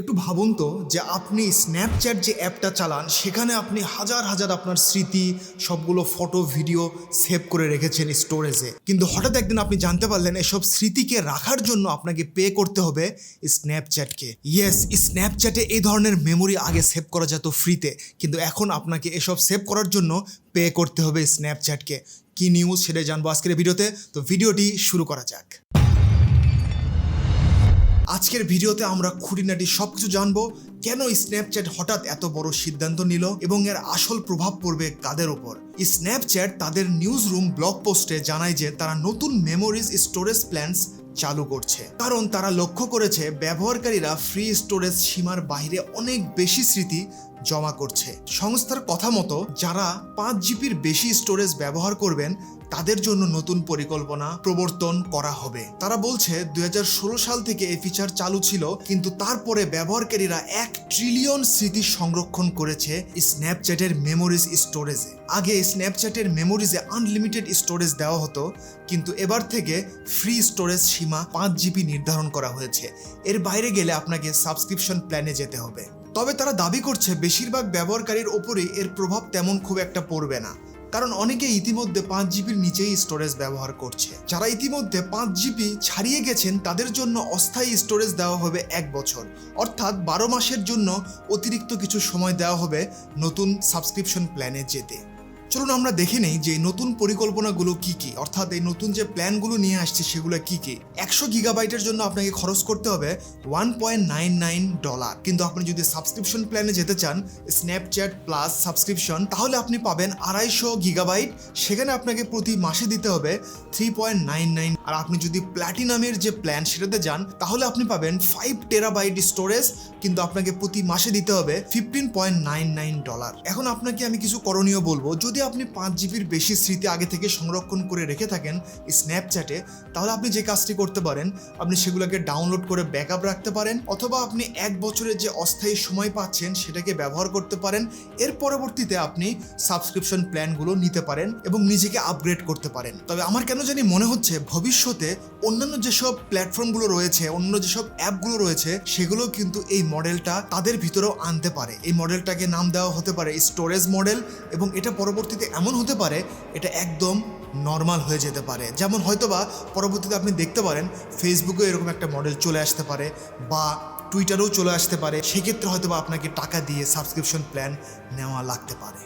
একটু ভাবুন তো যে আপনি স্ন্যাপচ্যাট যে অ্যাপটা চালান, সেখানে আপনি হাজার হাজার আপনার স্মৃতি, সবগুলো ফটো ভিডিও সেভ করে রেখেছেন স্টোরেজে কিন্তু হঠাৎ একদিন আপনি জানতে পারলেন, এসব স্মৃতিকে রাখার জন্য আপনাকে পে করতে হবে স্ন্যাপচ্যাটকে ইয়েস স্ন্যাপচ্যাটে এই ধরনের মেমোরি আগে সেভ করা যেত ফ্রিতে কিন্তু এখন আপনাকে এসব সেভ করার জন্য পে করতে হবে স্ন্যাপচ্যাটকে কি। নিউজ সেটাই জানব আজকের ভিডিওতে, তো ভিডিওটি শুরু করা যাক। আজকের ভিডিওতে আমরা খুঁটিনাটি সবকিছু জানব, কেন স্ন্যাপচ্যাট হঠাৎ এত বড় সিদ্ধান্ত নিল এবং এর আসল প্রভাব পড়বে কাদের ওপর স্ন্যাপচ্যাট তাদের নিউজ রুম ব্লগ পোস্টে জানায় যে তারা নতুন মেমোরিজ স্টোরেজ প্ল্যানস চালু করছে। কারণ তারা লক্ষ্য করেছে ব্যবহারকারীরা ফ্রি স্টোরেজ সীমার বাইরে অনেক বেশি স্মৃতি জমা করছে। সংস্থার কথা মতো যারা পাঁচ জিবির বেশি স্টোরেজ ব্যবহার করবেন তাদের জন্য নতুন পরিকল্পনা প্রবর্তন করা হবে। তারা বলছে, দুই হাজার ষোলো সাল থেকে এই ফিচার চালু ছিল, কিন্তু তারপরে ব্যবহারকারীরা এক ট্রিলিয়ন স্মৃতি সংরক্ষণ করেছে স্ন্যাপচ্যাটের মেমোরিজ স্টোরেজে আগে স্ন্যাপচ্যাটের মেমোরিজে আনলিমিটেড স্টোরেজ দেওয়া হতো, কিন্তু এবার থেকে ফ্রি স্টোরেজ সীমা পাঁচ জিবি নির্ধারণ করা হয়েছে। এর বাইরে গেলে আপনাকে সাবস্ক্রিপশন প্ল্যানে যেতে হবে। তবে তারা দাবি করছে, বেশিরভাগ ব্যবহারকারীর ওপরে এর প্রভাব তেমন খুব একটা পড়বে না। কারণ অনেকে ইতিমধ্যে পাঁচ জিবির নিচেই স্টোরেজ ব্যবহার করছে। যারা ইতিমধ্যে পাঁচ জিবি ছাড়িয়ে গেছেন, তাদের জন্য অস্থায়ী স্টোরেজ দেওয়া হবে এক বছর। অর্থাৎ বারো মাসের জন্য অতিরিক্ত কিছু সময় দেওয়া হবে নতুন সাবস্ক্রিপশন প্ল্যানে যেতে। চলুন আমরা দেখে নেই যে নতুন পরিকল্পনাগুলো কি কি। অর্থাৎ এই নতুন যে প্ল্যানগুলো নিয়ে আসছে সেগুলো কি কি। একশো গিগাবাইটের জন্য আপনাকে খরচ করতে হবে one point nine nine dollar কিন্তু আপনি যদি সাবস্ক্রিপশন প্ল্যানে যেতে চান স্ন্যাপচ্যাট প্লাস সাবস্ক্রিপশন তাহলে আপনি পাবেন আড়াইশো গিগাবাইট। সেখানে আপনাকে প্রতি মাসে দিতে হবে থ্রি পয়েন্ট নাইন নাইন আর আপনি যদি প্ল্যাটিনামের যে প্ল্যান সেটাতে যান, তাহলে আপনি পাবেন ফাইভ টেরাবাইট স্টোরেজ কিন্তু আপনাকে প্রতি মাসে দিতে হবে fifteen point nine nine dollar এখন আপনাকে আমি কিছু করণীয় বলব। যদি আপনি পাঁচ জিবির বেশি স্মৃতি আগে থেকে সংরক্ষণ করে রেখে থাকেন স্ন্যাপচ্যাটে, তাহলে আপনি যে কাজটি করতে পারেন, আপনি সেগুলোকে ডাউনলোড করে ব্যাকআপ রাখতে পারেন, অথবা আপনি এক বছরের যে অস্থায়ী সময় পাচ্ছেন সেটাকে ব্যবহার করতে পারেন, এর পরবর্তীতে আপনি সাবস্ক্রিপশন প্ল্যানগুলো নিতে পারেন এবং নিজেকে আপগ্রেড করতে পারেন। তবে আমার কেন জানি মনে হচ্ছে ভবিষ্যতে অন্যান্য যেসব প্ল্যাটফর্মগুলো রয়েছে, অন্য যেসব অ্যাপগুলো রয়েছে সেগুলো কিন্তু এই মডেলটা তাদের ভিতরেও আনতে পারে। এই মডেলটাকে নাম দেওয়া হতে পারে স্টোরেজ মডেল এবং এটা পরবর্তীতে এমন হতে পারে, এটা একদম নর্মাল হয়ে যেতে পারে। যেমন হয়তোবা পরবর্তীতে আপনি দেখতে পারেন ফেসবুকে এরকম একটা মডেল চলে আসতে পারে বা টুইটারেও চলে আসতে পারে। সেক্ষেত্রে হয়তোবা আপনাকে টাকা দিয়ে সাবস্ক্রিপশন প্ল্যান নেওয়া লাগতে পারে।